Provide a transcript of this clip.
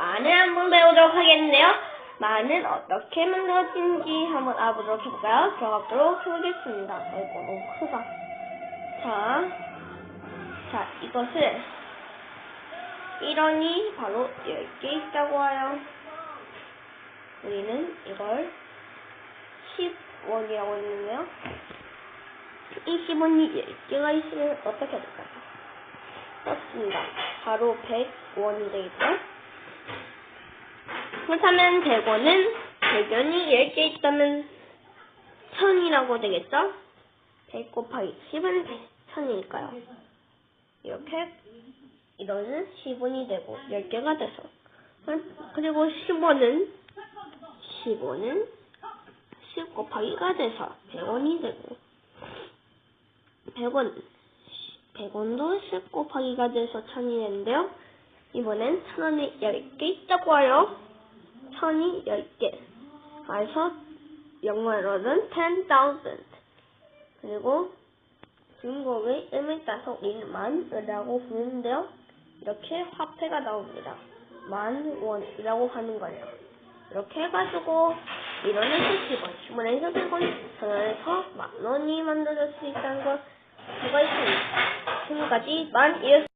만을 한번 배우도록 하겠는데요. 만은 어떻게 만들어지는지 한번 알아보도록 해볼까요? 들어가도록 해보겠습니다. 아이고, 너무 크다. 자, 자, 이것을 1원이 바로 10개 있다고 해요. 우리는 이걸 10원이라고 했는데요. 이 10원이 10개가 있으면 어떻게 될까요? 그렇습니다. 바로 100원이 되겠죠? 그렇다면 100원은 100원이 10개 있다면 1000이라고 되겠죠? 100 곱하기 10은 1000이니까요. 이렇게 이거는 10원이 되고 10개가 돼서 그리고 10원은 10원은 10 곱하기가 돼서 100원이 되고 100원 100원도 10 곱하기가 돼서 1000이 되는데요. 이번엔 1000원이 10개 있다고 해요. 1000이 10개. 그래서 영어로는 10,000. 그리고 중국의 의미따서 일만이라고 부르는데요. 이렇게 화폐가 나옵니다. 만 원이라고 하는 거예요. 이렇게 해가지고 1원에서 10원, 10원에서 100원, 1000원에서 만 원이 만들어질 수 있다는 걸 수가 있습니다. 지금까지 만 이었습니다.